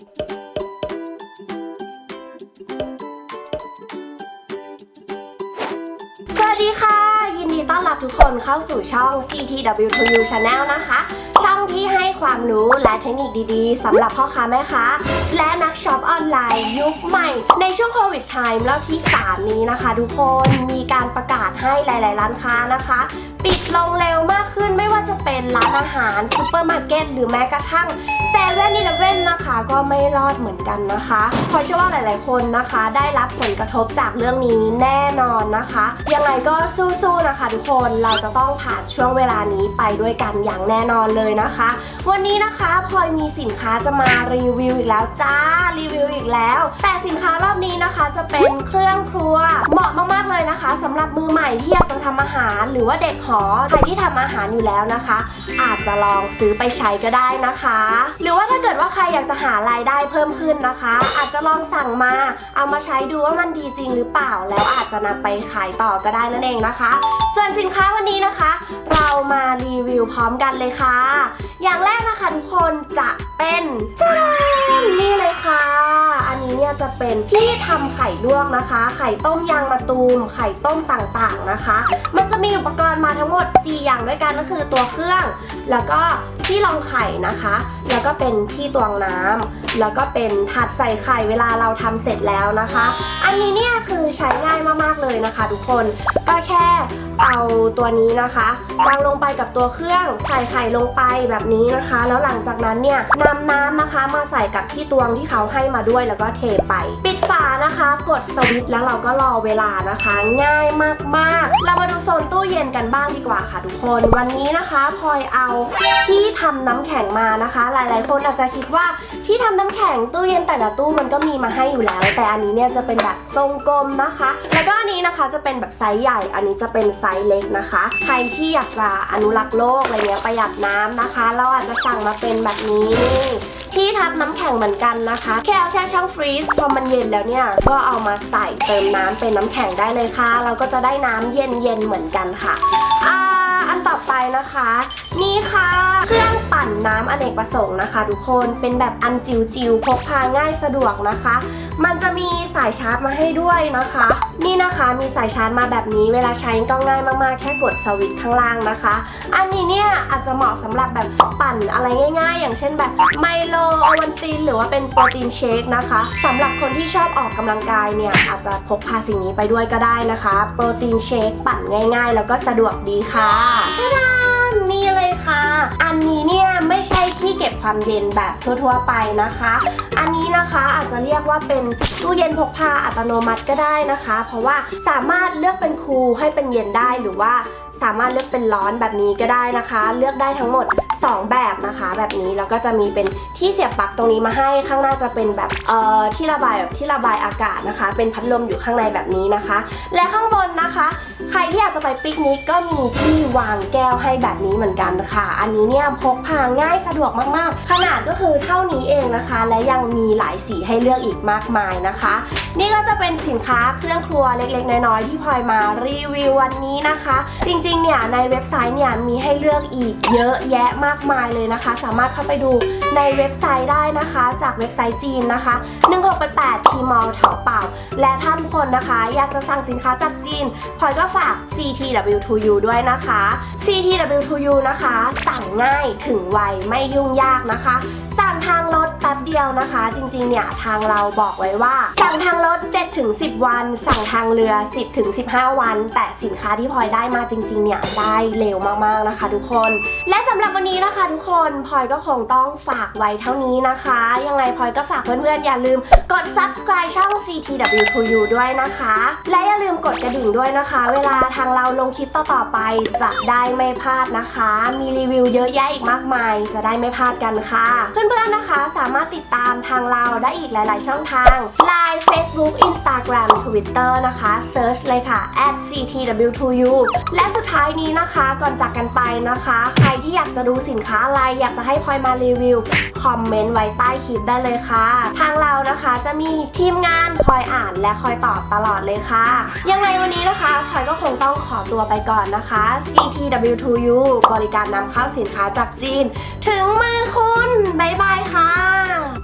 สวัสดีค่ะ ยินดีต้อนรับทุกคนเข้าสู่ช่อง CTW2U Channel นะคะ ช่องที่ให้ความรู้และเทคนิคดีๆสำหรับพ่อค้าแม่ค้าและนักช็อปออนไลน์ยุคใหม่ ในช่วงโควิดไทม์รอบที่ 3 นี้นะคะ ทุกคนมีการประกาศให้หลาย ๆ ร้านค้านะคะ ปิดลงเร็วมากขึ้นไม่ว่าจะเป็นร้านอาหารซูเปอร์มาร์เก็ตหรือแม้กระทั่งเซเว่นอีเล คะก็ไม่รอดเหมือนกันนะคะเพราะเชื่อว่าหลาย ๆ คนนะคะ ได้รับผลกระทบจากเรื่องนี้แน่นอนนะคะ ยังไงก็สู้ ๆ นะคะ ทุกคนเราจะต้องผ่านช่วงเวลานี้ไปด้วยกันอย่างแน่นอนเลยนะคะ วันนี้นะคะพลอยมีสินค้าจะมารีวิวอีกแล้วจ้ารีวิวอีกแล้ว แต่สินค้ารอบนี้นะคะจะเป็นเครื่องครัว เหมาะมาก ๆ เลยนะคะสำหรับมือใหม่ที่อยากจะทำอาหาร หรือว่าเด็กหอใครที่ทำอาหารอยู่แล้วนะคะ อาจจะลองซื้อไปใช้ก็ได้นะคะ หรือว่าถ้าเกิดว่า ใครอยากจะหารายได้เพิ่มขึ้นนะคะ อาจจะลองสั่งมา เอามาใช้ดูว่ามันดีจริงหรือเปล่า แล้วอาจจะนำไปขายต่อก็ได้นั่นเองนะคะ ส่วนสินค้าวันนี้นะคะ วพร้อมกันเลยค่ะ อย่างแรกนะคะทุกคนจะเป็นจ้านี่เลยค่ะ อันนี้เนี่ยจะเป็นที่ทำไข่ลวกนะคะ ไข่ต้มยางมะตูม ไข่ต้มต่างๆนะคะ มันจะมีอุปกรณ์มาทั้งหมด 4 อย่างด้วยกันก็คือตัวเครื่อง แล้วก็ที่รองไข่นะคะ แล้วก็เป็นที่ตวงน้ำแล้วก็เป็นถาดใส่ไข่เวลาเราทำเสร็จแล้วนะคะ อันนี้เนี่ยคือใช้ง่ายมากๆเลยนะคะ ทุกคนก็แค่ เอาตัวนี้นะคะวางลงไปกับตัวเครื่องใส่ไข่ลงไปแบบนี้นะคะ แล้วหลังจากนั้นเนี่ยนำน้ำนะคะมาใส่กับที่ตวงที่เขาให้มาด้วยแล้วก็เทไป ปิดฝานะคะ กดสวิตช์แล้วเราก็รอเวลานะคะ ง่ายมากๆ เรามาดูโซนตู้เย็นกันบ้างดีกว่าค่ะทุกคน วันนี้นะคะพลอยเอาที่ทำน้ำแข็งมานะคะ หลายๆ คนอาจจะคิดว่าที่ทำน้ำแข็งตู้เย็นแต่ละตู้มันก็มีมาให้อยู่แล้ว แต่อันนี้เนี่ยจะเป็นแบบทรงกลมนะคะ แล้วก็อันนี้นะคะจะเป็นแบบไซส์ใหญ่ อันนี้จะเป็นไซส์เล็กนะคะ ใครที่อยากจะอนุรักษ์โลกอะไรเงี้ยประหยัดน้ำนะคะ เราอาจจะสั่งมาเป็นแบบนี้นี่ที่ทับน้ำแข็งเหมือนกันนะคะ แค่เอาแช่ช่องฟรีซพอมันเย็นแล้วเนี่ย ก็เอามาใส่เติมน้ำเป็นน้ำแข็งได้เลยค่ะ เราก็จะได้น้ำเย็นๆเหมือนกันค่ะ ต่อไปนะคะ นี่ค่ะ เครื่องปั่นน้ำอเนกประสงค์นะคะ ทุกคนเป็นแบบอันจิวจิวพกพาง่ายสะดวกนะคะ มันจะมีสายชาร์จมาให้ด้วยนะคะ นี่นะคะมีสายชาร์จมาแบบนี้ เวลาใช้ก็ง่ายมากๆ แค่กดสวิตช์ข้างล่างนะคะ อันนี้เนี่ยอาจจะเหมาะสำหรับแบบปั่นอะไรง่าย ๆ อย่างเช่นแบบไมโลโอวันตินหรือว่าเป็นโปรตีนเชคนะคะสำหรับคนที่ชอบออกกำลังกายเนี่ยอาจจะพกพาสิ่งนี้ไปด้วยก็ได้นะคะ โปรตีนเชคปั่นง่าย ๆ แล้วก็สะดวกดีค่ะตาดานนี่เลยค่ะ อันนี้เนี่ยไม่ใช่ที่เก็บความเย็นแบบทั่วๆไปนะคะ อันนี้นะคะอาจจะเรียกว่าเป็นตู้เย็นพกพาอัตโนมัติก็ได้นะคะ เพราะว่าสามารถเลือกเป็นคูลให้เป็นเย็นได้หรือว่า สามารถเลือกเป็นร้อนแบบนี้ก็ได้นะคะ เลือกได้ทั้งหมด 2 แบบนะคะ แบบนี้แล้วก็จะมีเป็นที่เสียบปลั๊กตรงนี้มาให้ข้างหน้าจะเป็นแบบเอ่อที่ระบายแบบที่ระบายอากาศนะคะ เป็นพัดลมอยู่ข้างในแบบนี้นะคะ และข้างบนนะคะ ใครที่อยากจะไปปิกนิกก็มีที่วางแก้วให้แบบนี้เหมือนกันค่ะ อันนี้เนี่ยพกพาง่ายสะดวกมากๆ ขนาดก็คือเท่านี้เองนะคะ และยังมีหลายสีให้เลือกอีกมากมายนะคะ นี่ก็จะเป็นสินค้าเครื่องครัวเล็กๆ น้อยๆที่พลอยมารีวิววันนี้นะคะ จริงๆ เนี่ยในเว็บไซต์เนี่ยมีให้เลือกอีกเยอะแยะมากมายเลยนะคะ สามารถเข้าไปดูในเว็บไซต์ได้นะคะ จากเว็บไซต์จีนนะคะ 1688 t m a l เถาเป่า และถ้าทุกคนนะคะ อยากจะสั่งสินค้าจากจีนพลอยก็ฝาก CTW2U ด้วยนะคะ CTW2U นะคะ สั่งง่ายถึงไวไม่ยุ่งยากนะคะ ทางรถแป๊บเดียวนะคะ จริงๆ เนี่ยทางเราบอกไว้ว่า สั่งทางรถ 7-10 วัน สั่งทางเรือ 10-15 วัน แต่สินค้าที่พลอยได้มาจริง ๆ เนี่ยได้เร็วมากๆนะคะ ทุกคน และสำหรับวันนี้นะคะทุกคนพลอยก็คงต้องฝากไว้เท่านี้นะคะ ยังไงพลอยก็ฝากเพื่อนๆอย่าลืมกด subscribe ช่อง CTW2U ด้วยนะคะ และอย่าลืมกดกระดิ่งด้วยนะคะ เวลาทางเราลงคลิปต่อๆไปจะได้ไม่พลาดนะคะ มีรีวิวเยอะแยะอีกมากมาย จะได้ไม่พลาดกันค่ะ เพื่อนๆนะคะ สามารถติดตามทางเราได้อีกหลาย ๆ ช่องทาง Line Facebook Instagram Twitter นะคะ Search เลยค่ะ @ctw2u และสุดท้ายนี้นะคะก่อนจากกันไปนะคะ ใครที่อยากจะดูสินค้าอะไร อยากจะให้พลอยมารีวิว คอมเมนต์ไว้ใต้คลิปได้เลยค่ะ ทางเรานะคะ จะมีทีมงานคอยอ่านและคอยตอบตลอดเลยค่ะ ยังไงวันนี้นะคะพลอยก็คงต้องขอตัวไปก่อนนะคะ CTW2U บริการนำเข้าสินค้าจากจีน ถึงมือคุณ บ๊ายบายค่ะ